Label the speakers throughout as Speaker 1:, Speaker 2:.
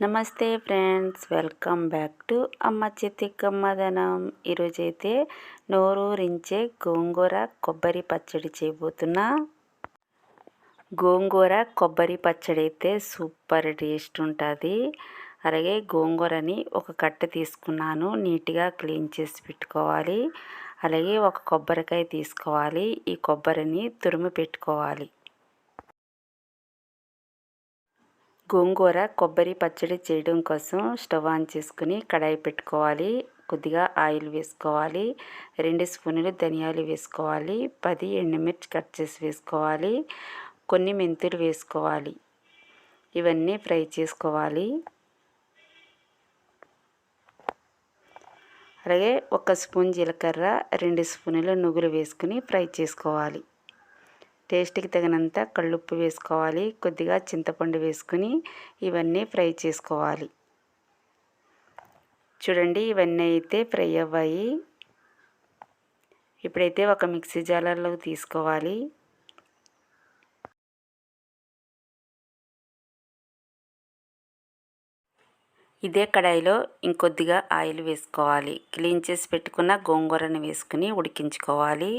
Speaker 1: నమస్తే friends welcome back to అమ్మ చేతి కమ్మదనం ఈరోజైతే నోరూరించే గోంగూర కొబ్బరి పచ్చడి చేయబోతున్నా. గోంగూర కొబ్బరి పచ్చడి అయితే సూపర్ టేస్ట్ ఉంటుంది అలాగే గోంగూరని ఒక కట్ట తీసుకున్నాను నీట్గా క్లీన్ చేసి పెట్టుకోవాలి. అలాగే ఒక కొబ్బరికాయ తీసుకోవాలి ఈ కొబ్బరిని తురుము పెట్టుకోవాలి. గోంగూర కొబ్బరి పచ్చడి చేయడం కోసం స్టవ్ ఆన్ చేసుకుని కడాయి పెట్టుకోవాలి. కొద్దిగా ఆయిల్ వేసుకోవాలి. రెండు స్పూన్లు ధనియాలు వేసుకోవాలి. పది ఎండుమిర్చి కట్ చేసి వేసుకోవాలి. కొన్ని మెంతులు వేసుకోవాలి. ఇవన్నీ ఫ్రై చేసుకోవాలి. అలాగే ఒక స్పూన్ జీలకర్ర రెండు స్పూన్లు నువ్వులు వేసుకుని ఫ్రై చేసుకోవాలి. టేస్ట్కి తగినంత కళ్ళుప్పు వేసుకోవాలి. కొద్దిగా చింతపండు వేసుకుని ఇవన్నీ ఫ్రై చేసుకోవాలి. చూడండి ఇవన్నీ అయితే ఫ్రై అవ్వాయి. ఇప్పుడైతే ఒక మిక్సీ జాలర్లో తీసుకోవాలి. ఇదే కడాయిలో ఇంకొద్దిగా ఆయిల్ వేసుకోవాలి. క్లీన్ చేసి పెట్టుకున్న గోంగూరను వేసుకుని ఉడికించుకోవాలి.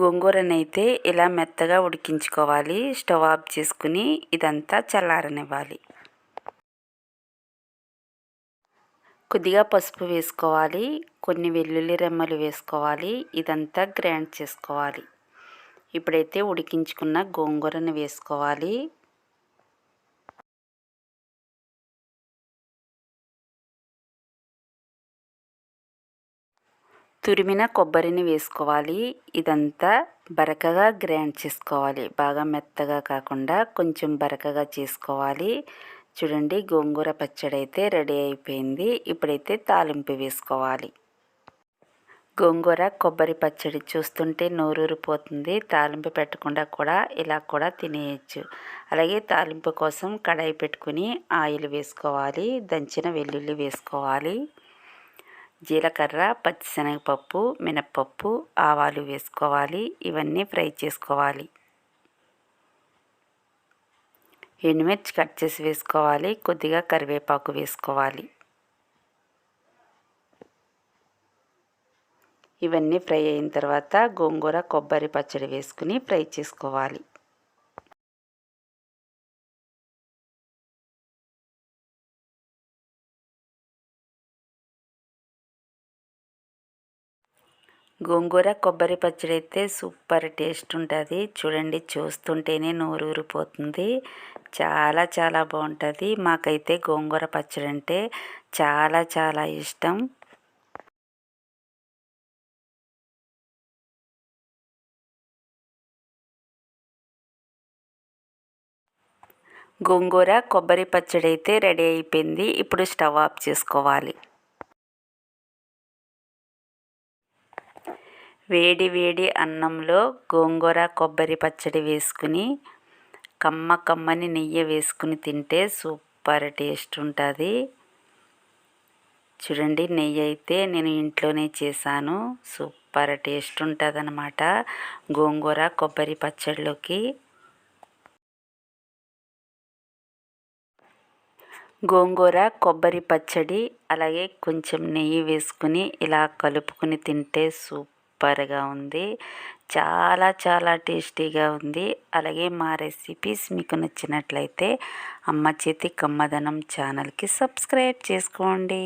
Speaker 1: గోంగూరనైతే ఇలా మెత్తగా ఉడికించుకోవాలి. స్టవ్ ఆఫ్ చేసుకుని ఇదంతా చల్లారనివ్వాలి. కొద్దిగా పసుపు వేసుకోవాలి. కొన్ని వెల్లుల్లి రెమ్మలు వేసుకోవాలి. ఇదంతా గ్రైండ్ చేసుకోవాలి. ఇప్పుడైతే ఉడికించుకున్న గోంగూరను వేసుకోవాలి. తురిమిన కొబ్బరిని వేసుకోవాలి. ఇదంతా బరకగా గ్రైండ్ చేసుకోవాలి. బాగా మెత్తగా కాకుండా కొంచెం బరకగా చేసుకోవాలి. చూడండి గోంగూర పచ్చడి అయితే రెడీ అయిపోయింది. ఇప్పుడైతే తాలింపు వేసుకోవాలి. గోంగూర కొబ్బరి పచ్చడి చూస్తుంటే నోరూరిపోతుంది. తాలింపు పెట్టకుండా కూడా ఇలా కూడా తినేయచ్చు. అలాగే తాలింపు కోసం కడాయి పెట్టుకుని ఆయిల్ వేసుకోవాలి. దంచిన వెల్లుల్లి వేసుకోవాలి. జీలకర్ర పచ్చిశనగపప్పు మినప్పప్పు ఆవాలు వేసుకోవాలి. ఇవన్నీ ఫ్రై చేసుకోవాలి. ఎండుమిర్చి కట్ చేసి వేసుకోవాలి. కొద్దిగా కరివేపాకు వేసుకోవాలి. ఇవన్నీ ఫ్రై అయిన తర్వాత గోంగూర కొబ్బరి పచ్చడి వేసుకుని ఫ్రై చేసుకోవాలి. గోంగూర కొబ్బరి పచ్చడి అయితే సూపర్ టేస్ట్ ఉంటుంది. చూడండి చూస్తుంటేనే నోరు ఊరిపోతుంది. చాలా చాలా బాగుంటుంది. మాకైతే గోంగూర పచ్చడి అంటే చాలా చాలా ఇష్టం. గోంగూర కొబ్బరి పచ్చడి అయితే రెడీ అయిపోయింది. ఇప్పుడు స్టవ్ ఆఫ్ చేసుకోవాలి. వేడి వేడి అన్నంలో గోంగూర కొబ్బరి పచ్చడి వేసుకుని కమ్మ కమ్మని నెయ్యి వేసుకుని తింటే సూపర్ టేస్ట్ ఉంటుంది. చూడండి నెయ్యి అయితే నేను ఇంట్లోనే చేశాను. సూపర్ టేస్ట్ ఉంటుంది అనమాట గోంగూర కొబ్బరి పచ్చడిలోకి. గోంగూర కొబ్బరి పచ్చడి అలాగే కొంచెం నెయ్యి వేసుకుని ఇలా కలుపుకుని తింటే సూప్ సూపర్గా ఉంది. చాలా చాలా టేస్టీగా ఉంది. అలాగే మా రెసిపీస్ మీకు నచ్చినట్లయితే అమ్మ చేతి కమ్మదనం ఛానల్కి సబ్స్క్రైబ్ చేసుకోండి.